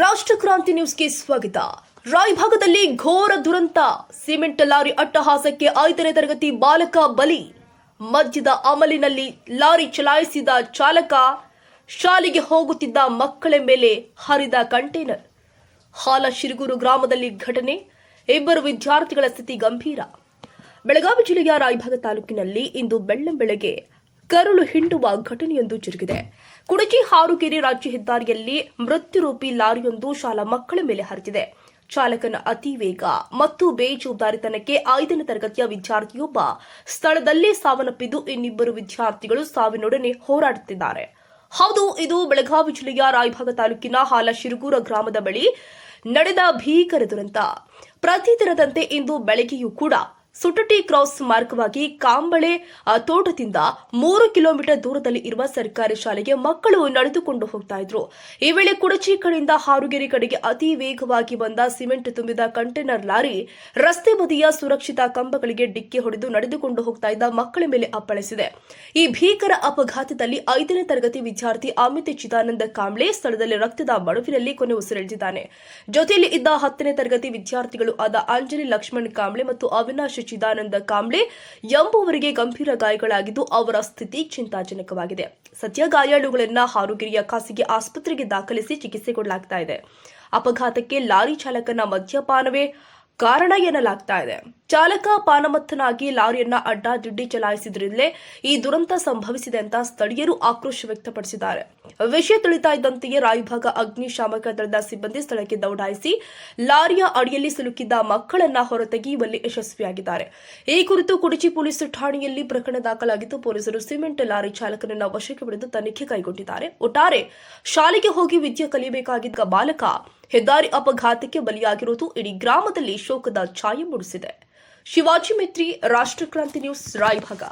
ರಾಷ್ಟ್ರ ಕ್ರಾಂತಿ ನ್ಯೂಸ್ಗೆ ಸ್ವಾಗತ. ರಾಯಭಾಗದಲ್ಲಿ ಘೋರ ದುರಂತ. ಸಿಮೆಂಟ್ ಲಾರಿ ಅಟ್ಟಹಾಸಕ್ಕೆ ಐದನೇ ತರಗತಿ ಬಾಲಕ ಬಲಿ. ಮದ್ಯದ ಅಮಲಿನಲ್ಲಿ ಲಾರಿ ಚಲಾಯಿಸಿದ ಚಾಲಕ ಶಾಲೆಗೆ ಹೋಗುತ್ತಿದ್ದ ಮಕ್ಕಳ ಮೇಲೆ ಹರಿದ ಕಂಟೈನರ್. ಹಾಲ ಶಿರಗೂರು ಗ್ರಾಮದಲ್ಲಿ ಘಟನೆ. ಇಬ್ಬರು ವಿದ್ಯಾರ್ಥಿಗಳ ಸ್ಥಿತಿ ಗಂಭೀರ. ಬೆಳಗಾವಿ ಜಿಲ್ಲೆಯ ರಾಯಭಾಗ ತಾಲೂಕಿನಲ್ಲಿ ಇಂದು ಬೆಳ್ಳಂಬೆಳಗ್ಗೆ ಕರುಳು ಹಿಂಡುವ ಘಟನೆಯೊಂದು ಜರುಗಿದೆ. ಕುಡಚಿ ಹಾರುಕೆರೆ ರಾಜ್ಯ ಹೆದ್ದಾರಿಯಲ್ಲಿ ಮೃತ್ಯುರೂಪಿ ಲಾರಿಯೊಂದು ಶಾಲಾ ಮಕ್ಕಳ ಮೇಲೆ ಹರಿದಿದೆ. ಚಾಲಕನ ಅತಿ ವೇಗ ಮತ್ತು ಬೇಜವಾಬ್ದಾರಿತನಕ್ಕೆ ಐದನೇ ತರಗತಿಯ ವಿದ್ಯಾರ್ಥಿಯೊಬ್ಬ ಸ್ಥಳದಲ್ಲೇ ಸಾವನ್ನಪ್ಪಿದ್ದು ಇನ್ನಿಬ್ಬರು ವಿದ್ಯಾರ್ಥಿಗಳು ಸಾವಿನೊಡನೆ ಹೋರಾಡುತ್ತಿದ್ದಾರೆ. ಹೌದು, ಇದು ಬೆಳಗಾವಿ ಜಿಲ್ಲೆಯ ರಾಯಭಾಗ ತಾಲೂಕಿನ ಹಾಲ ಶಿರಗೂರ ಗ್ರಾಮದ ಬಳಿ ನಡೆದ ಭೀಕರ ದುರಂತ. ಪ್ರತಿ ದಿನದಂತೆ ಇಂದು ಬೆಳಗ್ಗೆಯೂ ಕೂಡ ಸುಟಟಿ ಕ್ರಾಸ್ ಮಾರ್ಗವಾಗಿ ಕಾಂಬಳೆ ತೋಟದಿಂದ ಮೂರು ಕಿಲೋಮೀಟರ್ ದೂರದಲ್ಲಿ ಇರುವ ಸರ್ಕಾರಿ ಶಾಲೆಗೆ ಮಕ್ಕಳು ನಡೆದುಕೊಂಡು ಹೋಗ್ತಾ ಇದ್ರು. ಈ ವೇಳೆ ಕುಡಚಿ ಕಡೆಯಿಂದ ಹಾರುಗೆರೆ ಕಡೆಗೆ ಅತಿ ವೇಗವಾಗಿ ಬಂದ ಸಿಮೆಂಟ್ ತುಂಬಿದ ಕಂಟೈನರ್ ಲಾರಿ ರಸ್ತೆ ಬದಿಯ ಸುರಕ್ಷಿತ ಕಂಬಗಳಿಗೆ ಡಿಕ್ಕಿ ಹೊಡೆದು ನಡೆದುಕೊಂಡು ಹೋಗ್ತಾ ಇದ್ದ ಮಕ್ಕಳ ಮೇಲೆ ಅಪ್ಪಳಿಸಿದೆ. ಈ ಭೀಕರ ಅಪಘಾತದಲ್ಲಿ ಐದನೇ ತರಗತಿ ವಿದ್ಯಾರ್ಥಿ ಅಮಿತ್ ಚಿದಾನಂದ ಕಾಂಬ್ಳೆ ಸ್ಥಳದಲ್ಲಿ ರಕ್ತದ ಮಡುವಿನಲ್ಲಿ ಕೊನೆ ಉಸಿರೆಳೆದಿದ್ದಾನೆ ಜೊತೆಯಲ್ಲಿ ಇದ್ದ ಹತ್ತನೇ ತರಗತಿ ವಿದ್ಯಾರ್ಥಿಗಳು ಆದ ಅಂಜಲಿ ಲಕ್ಷ್ಮಣ್ ಕಾಂಬ್ಳೆ ಮತ್ತು ಅವಿನಾಶ್ ಚಿದಾನಂದ ಕಾಂಬ್ಳೆ ಎಂಬುವರಿಗೆ ಗಂಭೀರ ಗಾಯಗಳಾಗಿದ್ದು ಅವರ ಸ್ಥಿತಿ ಚಿಂತಾಜನಕವಾಗಿದೆ. ಸದ್ಯ ಗಾಯಾಳುಗಳನ್ನ ಹಾರುಗಿರಿಯ ಖಾಸಗಿ ಆಸ್ಪತ್ರೆಗೆ ದಾಖಲಿಸಿ ಚಿಕಿತ್ಸೆ ಕೊಡಲಾಗ್ತಾ ಇದೆ. ಅಪಘಾತಕ್ಕೆ ಲಾರಿ ಚಾಲಕನ ಮದ್ಯಪಾನವೇ ಕಾರಣ ಎನ್ನಲಾಗ್ತಾ ಇದೆ. ಚಾಲಕ ಪಾನಮತ್ತನಾಗಿ ಲಾರಿಯನ್ನ ಅಡ್ಡ ದಿಡ್ಡಿ ಚಲಾಯಿಸಿದ್ರಿಂದಲೇ ಈ ದುರಂತ ಸಂಭವಿಸಿದೆ ಅಂತ ಸ್ಥಳೀಯರು ಆಕ್ರೋಶ ವ್ಯಕ್ತಪಡಿಸಿದ್ದಾರೆ. ವಿಷಯ ತಿಳಿತಾ ಇದ್ದಂತೆಯೇ ರಾಯಭಾಗ ಅಗ್ನಿಶಾಮಕ ದಳದ ಸಿಬ್ಬಂದಿ ಸ್ಥಳಕ್ಕೆ ದೌಡಾಯಿಸಿ ಲಾರಿಯ ಅಡಿಯಲ್ಲಿ ಸಿಲುಕಿದ್ದ ಮಕ್ಕಳನ್ನ ಹೊರತೆಗೆಯುವಲ್ಲಿ ಯಶಸ್ವಿಯಾಗಿದ್ದಾರೆ. ಈ ಕುರಿತು ಕುಡಚಿ ಪೊಲೀಸ್ ಠಾಣೆಯಲ್ಲಿ ಪ್ರಕರಣ ದಾಖಲಾಗಿದ್ದು, ಪೊಲೀಸರು ಸಿಮೆಂಟ್ ಲಾರಿ ಚಾಲಕನನ್ನ ವಶಕ್ಕೆ ಪಡೆದು ತನಿಖೆ ಕೈಗೊಂಡಿದ್ದಾರೆ. ಒಟ್ಟಾರೆ ಶಾಲೆಗೆ ಹೋಗಿ ವಿದ್ಯೆ ಕಲಿಯಬೇಕಾಗಿದ್ದ ಬಾಲಕ ಹೆದ್ದಾರಿ ಅಪಘಾತಕ್ಕೆ ಬಲಿಯಾಗಿರುವುದು ಇಡೀ ಗ್ರಾಮದಲ್ಲಿ ಶೋಕದ ಛಾಯೆ ಮೂಡಿಸಿದೆ. ಶಿವಾಜಿ ಮಿತ್ರಿ ರಾಷ್ಟ್ರಕ್ರಾಂತಿ ನ್ಯೂಸ್ ರಾಯಭಾಗ.